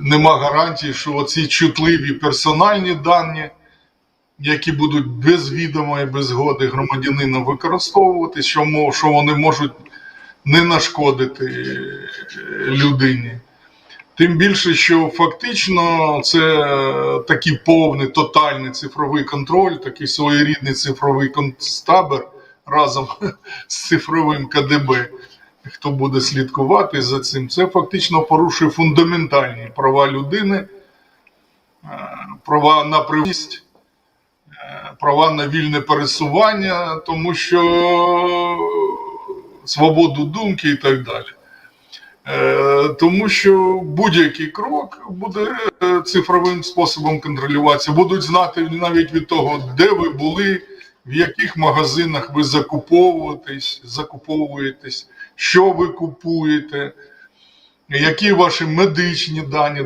нема гарантії, що ці чутливі персональні дані, які будуть без відома і без згоди громадянина використовувати, що, що вони можуть не нашкодити е, людині. Тим більше, що фактично це такий повний тотальний цифровий контроль, такий своєрідний цифровий концтабір разом з цифровим КДБ. Хто буде слідкувати за цим, це фактично порушує фундаментальні права людини, е, права на приватність, е, права на вільне пересування, тому що свободу думки і так далі. Е, Тому що будь-який крок буде цифровим способом контролюватися. Будуть знати навіть від того, де ви були, в яких магазинах ви закуповуєтесь, закуповуєтесь, що ви купуєте, які ваші медичні дані.